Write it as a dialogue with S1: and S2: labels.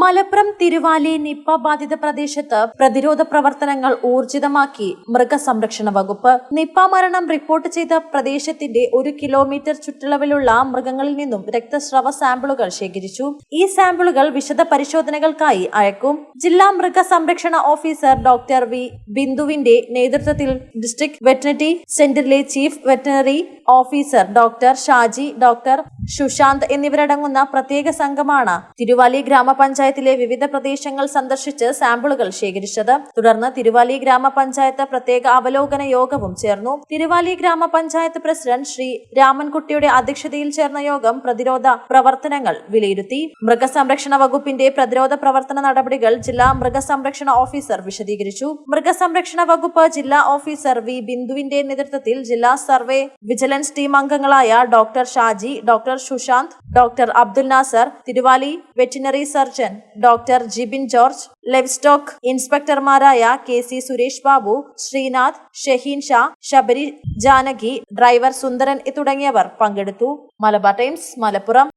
S1: Malappuram Thiruvali Nipah ബാധിത പ്രദേശത്ത് പ്രതിരോധ പ്രവർത്തനങ്ങൾ ഊർജിതമാക്കി മൃഗസംരക്ഷണ വകുപ്പ്. നിപ്പ മരണം റിപ്പോർട്ട് ചെയ്ത പ്രദേശത്തിന്റെ ഒരു കിലോമീറ്റർ ചുറ്റളവിലുള്ള മൃഗങ്ങളിൽ നിന്നും രക്തസ്രവ സാമ്പിളുകൾ ശേഖരിച്ചു. ഈ സാമ്പിളുകൾ വിശദ പരിശോധനകൾക്കായി അയക്കും. ജില്ലാ മൃഗസംരക്ഷണ ഓഫീസർ ഡോക്ടർ വി ബിന്ദുവിന്റെ നേതൃത്വത്തിൽ ഡിസ്ട്രിക്ട് വെറ്റിനറി സെന്ററിലെ chief veterinary officer doctor Shaji doctor Sushant എന്നിവരടങ്ങുന്ന പ്രത്യേക സംഘമാണ് തിരുവാലി ഗ്രാമപഞ്ചായത്തിലെ വിവിധ പ്രദേശങ്ങൾ സന്ദർശിച്ച് സാമ്പിളുകൾ ശേഖരിച്ചത്. തുടർന്ന് തിരുവാലി ഗ്രാമപഞ്ചായത്ത് പ്രത്യേക അവലോകന യോഗവും ചേർന്നു. തിരുവാലി ഗ്രാമപഞ്ചായത്ത് പ്രസിഡന്റ് ശ്രീ രാമൻകുട്ടിയുടെ അധ്യക്ഷതയിൽ ചേർന്ന യോഗം പ്രതിരോധ പ്രവർത്തനങ്ങൾ വിലയിരുത്തി. മൃഗസംരക്ഷണ വകുപ്പിന്റെ പ്രതിരോധ പ്രവർത്തന നടപടികൾ ജില്ലാ മൃഗസംരക്ഷണ ഓഫീസർ വിശദീകരിച്ചു. മൃഗസംരക്ഷണ വകുപ്പ് ജില്ലാ ഓഫീസർ വി ബിന്ദുവിന്റെ നേതൃത്വത്തിൽ ജില്ലാ സർവേ വിജിലൻസ് ടീം അംഗങ്ങളായ doctor Shaji doctor Sushant doctor Abdul Nasser Thiruvali veterinary surgeon doctor Jibin George livestock ഇൻസ്പെക്ടർമാരായ K C Suresh Babu Sreenath Shaheen Shah Sabari Janaki driver Sundaran തുടങ്ങിയവർ പങ്കെടുത്തു. മലബാർ ടൈംസ് മലപ്പുറം.